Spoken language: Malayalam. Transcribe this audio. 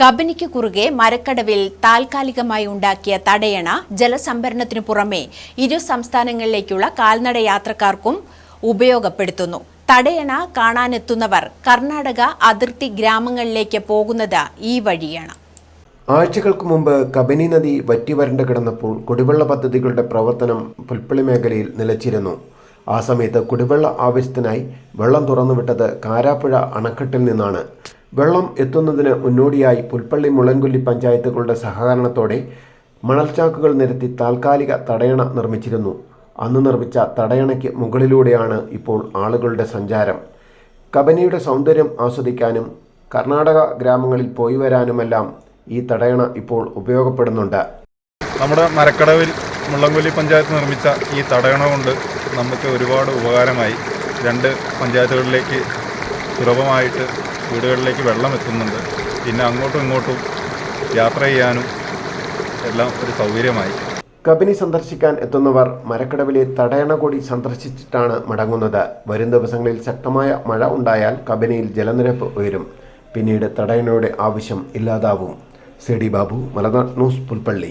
കബനിക്ക് കുറുകെ മരക്കടവിൽ താൽക്കാലികമായി ഉണ്ടാക്കിയ തടയണ ജലസംഭരണത്തിനു പുറമെ ഇരു സംസ്ഥാനങ്ങളിലേക്കുള്ള കാൽനട യാത്രക്കാർക്കും ഉപയോഗപ്പെടുത്തുന്നു. തടയണ കാണാനെത്തുന്നവർ കർണാടക അതിർത്തി ഗ്രാമങ്ങളിലേക്ക് പോകുന്നത് ഈ വഴിയാണ്. ആഴ്ചകൾക്ക് മുമ്പ് കബനി നദി വറ്റിവരണ്ട് കിടന്നപ്പോൾ കുടിവെള്ള പദ്ധതികളുടെ പ്രവർത്തനം പുൽപ്പള്ളി മേഖലയിൽ നിലച്ചിരുന്നു. ആ സമയത്ത് കുടിവെള്ള ആവശ്യത്തിനായി വെള്ളം തുറന്നുവിട്ടത് കാരാപ്പുഴ അണക്കെട്ടിൽ നിന്നാണ്. വെള്ളം എത്തുന്നതിന് മുന്നോടിയായി പുൽപ്പള്ളി മുളങ്കുല്ലി പഞ്ചായത്തുകളുടെ സഹകരണത്തോടെ മണൽച്ചാക്കുകൾ നിരത്തി താൽക്കാലിക തടയണ നിർമ്മിച്ചിരുന്നു. അന്ന് നിർമ്മിച്ച തടയണയ്ക്ക് മുകളിലൂടെയാണ് ഇപ്പോൾ ആളുകളുടെ സഞ്ചാരം. കബനിയുടെ സൗന്ദര്യം ആസ്വദിക്കാനും കർണാടക ഗ്രാമങ്ങളിൽ പോയി വരാനുമെല്ലാം ഈ തടയണ ഇപ്പോൾ ഉപയോഗപ്പെടുന്നുണ്ട്. നമ്മുടെ മരക്കടവിൽ മുള്ളംകൊല്ലി പഞ്ചായത്ത് നിർമ്മിച്ച ഈ തടയണ കൊണ്ട് നമുക്ക് ഒരുപാട് ഉപകാരമായി. രണ്ട് പഞ്ചായത്തുകളിലേക്ക് സുലഭമായിട്ട് വീടുകളിലേക്ക് വെള്ളം എത്തുന്നുണ്ട്. പിന്നെ അങ്ങോട്ടും ഇങ്ങോട്ടും യാത്ര ചെയ്യാനും എല്ലാം ഒരു സൗകര്യമായി. കബനി സന്ദർശിക്കാൻ എത്തുന്നവർ മരക്കടവിലെ തടയണ കൂടി സന്ദർശിച്ചിട്ടാണ് മടങ്ങുന്നത്. വരും ദിവസങ്ങളിൽ ശക്തമായ മഴ ഉണ്ടായാൽ കബനിയിൽ ജലനിരപ്പ് ഉയരും. പിന്നീട് തടയണയുടെ ആവശ്യം ഇല്ലാതാവും. C D Babu Malanad news Pulpally.